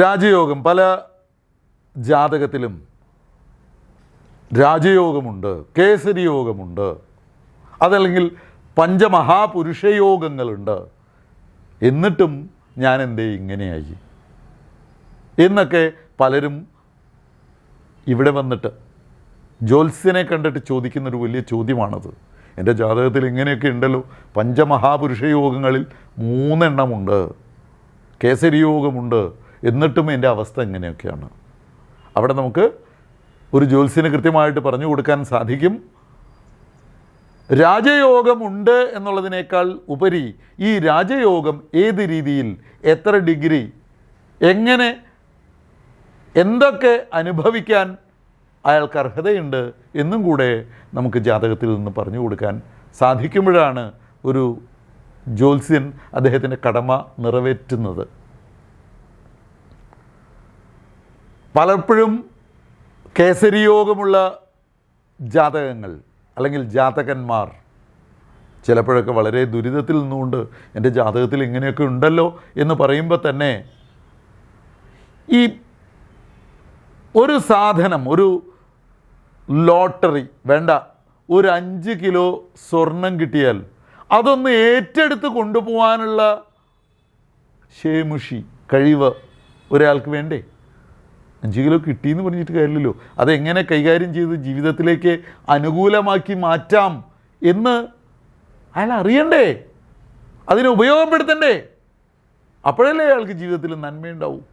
രാജയോഗം പല ജാതകത്തിലും രാജയോഗമുണ്ട് കേസരി യോഗമുണ്ട് അതല്ലെങ്കിൽ പഞ്ചമഹാപുരുഷയോഗങ്ങളുണ്ട്. എന്നിട്ടും ഞാൻ എന്തേ ഇങ്ങനെയായി? എന്നൊക്കെ പലരും ഇവിടെ വന്നിട്ട് ജ്യോത്സ്യനെ കണ്ടിട്ട് ചോദിക്കുന്നൊരു വലിയ ചോദ്യമാണത്. എന്റെ ജാതകത്തിൽ ഇങ്ങനെയൊക്കെ ഉണ്ടല്ലോ. പഞ്ചമഹാപുരുഷയോഗങ്ങളിൽ മൂന്നെണ്ണമുണ്ട്. കേസരി യോഗമുണ്ട് എന്നിട്ടും എന്റെ അവസ്ഥ എങ്ങനെയൊക്കെയാണ്? അവിടെ നമുക്ക് ഒരു ജ്യോത്സ്യന് കൃത്യമായിട്ട് പറഞ്ഞു കൊടുക്കാൻ സാധിക്കും. രാജയോഗമുണ്ട് എന്നുള്ളതിനേക്കാൾ ഉപരി ഈ രാജയോഗം ഏത് രീതിയിൽ എത്ര ഡിഗ്രി എങ്ങനെ എന്തൊക്കെ അനുഭവിക്കാൻ അയാൾക്ക് അർഹതയുണ്ട് എന്നും കൂടെ നമുക്ക് ജാതകത്തിൽ നിന്ന് പറഞ്ഞു കൊടുക്കാൻ സാധിക്കുമ്പോഴാണ് ഒരു ജ്യോത്സ്യൻ അദ്ദേഹത്തിന്റെ കടമ നിറവേറ്റുന്നത്. പലപ്പോഴും കേസരിയോഗമുള്ള ജാതകങ്ങൾ അല്ലെങ്കിൽ ജാതകന്മാർ ചിലപ്പോഴൊക്കെ വളരെ ദുരിതത്തിൽ നിന്നുകൊണ്ട് എന്റെ ജാതകത്തിൽ ഇങ്ങനെയൊക്കെ ഉണ്ടല്ലോ എന്ന് പറയുമ്പോൾ തന്നെ ഈ ഒരു സാധനം ഒരു ലോട്ടറി വേണ്ട ഒരു അഞ്ച് കിലോ സ്വർണം കിട്ടിയാൽ അതൊന്ന് ഏറ്റെടുത്ത് കൊണ്ടുപോകാനുള്ള ഷേമുഷി കഴിവ് ഒരാൾക്ക് വേണ്ടേ? അഞ്ച് കിലോ കിട്ടിയെന്ന് പറഞ്ഞിട്ട് കാര്യമില്ലല്ലോ. അതെങ്ങനെ കൈകാര്യം ചെയ്ത് ജീവിതത്തിലേക്ക് അനുകൂലമാക്കി മാറ്റാം എന്ന് അയാൾ അറിയണ്ടേ? അതിനെ ഉപയോഗപ്പെടുത്തണ്ടേ? അപ്പോഴല്ലേ അയാൾക്ക് ജീവിതത്തിൽ നന്മയുണ്ടാവും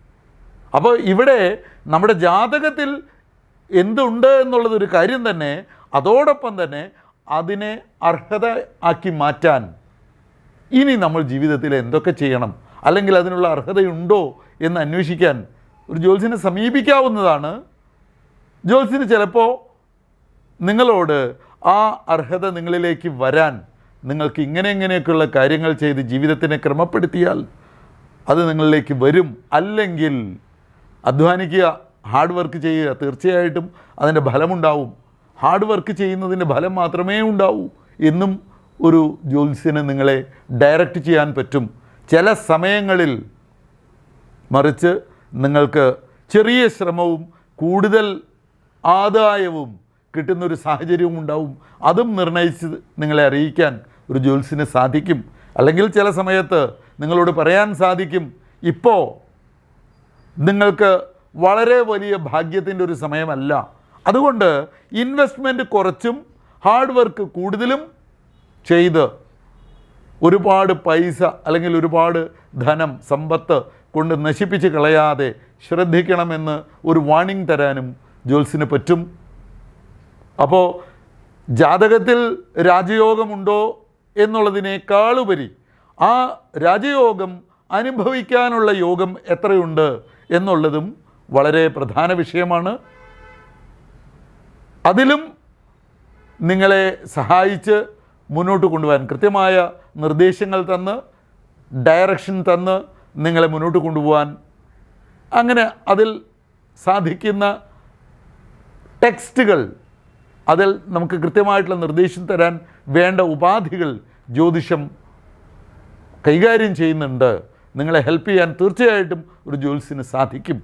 അപ്പോൾ ഇവിടെ നമ്മുടെ ജാതകത്തിൽ എന്തുണ്ട് എന്നുള്ളതൊരു കാര്യം തന്നെ അതോടൊപ്പം തന്നെ അതിനെ അർഹത ആക്കി മാറ്റാൻ ഇനി നമ്മൾ ജീവിതത്തിൽ എന്തൊക്കെ ചെയ്യണം? അല്ലെങ്കിൽ അതിനുള്ള അർഹതയുണ്ടോ എന്ന് അന്വേഷിക്കാൻ ഒരു ജ്യോത്സ്യനെ സമീപിക്കാവുന്നതാണ്. ജ്യോത്സ്യന് ചിലപ്പോൾ നിങ്ങളോട് ആ അർഹത നിങ്ങളിലേക്ക് വരാൻ നിങ്ങൾക്ക് ഇങ്ങനെ ഇങ്ങനെയൊക്കെയുള്ള കാര്യങ്ങൾ ചെയ്ത് ജീവിതത്തിനെ ക്രമപ്പെടുത്തിയാൽ അത് നിങ്ങളിലേക്ക് വരും. അല്ലെങ്കിൽ അധ്വാനിക്കുക ഹാർഡ് വർക്ക് ചെയ്യുക തീർച്ചയായിട്ടും അതിന്റെ ഫലമുണ്ടാവും. ഹാർഡ് വർക്ക് ചെയ്യുന്നതിന്റെ ഫലം മാത്രമേ ഉണ്ടാവൂ എന്നും ഒരു ജ്യോത്സ്യന് നിങ്ങളെ ഡയറക്റ്റ് ചെയ്യാൻ പറ്റും. ചില സമയങ്ങളിൽ മറിച്ച് നിങ്ങൾക്ക് ചെറിയ ശ്രമവും കൂടുതൽ ആദായവും കിട്ടുന്നൊരു സാഹചര്യവും ഉണ്ടാവും. അതും നിർണയിച്ച് നിങ്ങളെ അറിയിക്കാൻ ഒരു ജോൽസിന് സാധിക്കും. അല്ലെങ്കിൽ ചില സമയത്ത് നിങ്ങളോട് പറയാൻ സാധിക്കും ഇപ്പോൾ നിങ്ങൾക്ക് വളരെ വലിയ ഭാഗ്യത്തിന്റെ ഒരു സമയമല്ല. അതുകൊണ്ട് ഇൻവെസ്റ്റ്മെന്റ് കുറച്ചും ഹാർഡ് വർക്ക് കൂടുതലും ചെയ്ത് ഒരുപാട് പൈസ അല്ലെങ്കിൽ ഒരുപാട് ധനം സമ്പത്ത് കൊണ്ട് നശിപ്പിച്ച് കളയാതെ ശ്രദ്ധിക്കണമെന്ന് ഒരു വാണിംഗ് തരാനും ജോൽസിന് പറ്റും. അപ്പോൾ ജാതകത്തിൽ രാജയോഗമുണ്ടോ എന്നുള്ളതിനേക്കാളുപരി ആ രാജയോഗം അനുഭവിക്കാനുള്ള യോഗം എത്രയുണ്ട് എന്നുള്ളതും വളരെ പ്രധാന വിഷയമാണ്. അതിലും നിങ്ങളെ സഹായിച്ച് മുന്നോട്ട് കൊണ്ടുപോകാൻ കൃത്യമായ നിർദ്ദേശങ്ങൾ തന്ന് ഡയറക്ഷൻ തന്ന് നിങ്ങളെ മുന്നോട്ട് കൊണ്ടുപോകാൻ അങ്ങനെ അതിൽ സാധിക്കുന്ന ടെക്സ്റ്റുകൾ അതിൽ നമുക്ക് കൃത്യമായിട്ടുള്ള നിർദ്ദേശം തരാൻ വേണ്ട ഉപാധികൾ ജ്യോതിഷം കൈകാര്യം ചെയ്യുന്നുണ്ട്. നിങ്ങളെ ഹെൽപ്പ് ചെയ്യാൻ തീർച്ചയായിട്ടും ഒരു ജ്യോത്സ്യന് സാധിക്കും.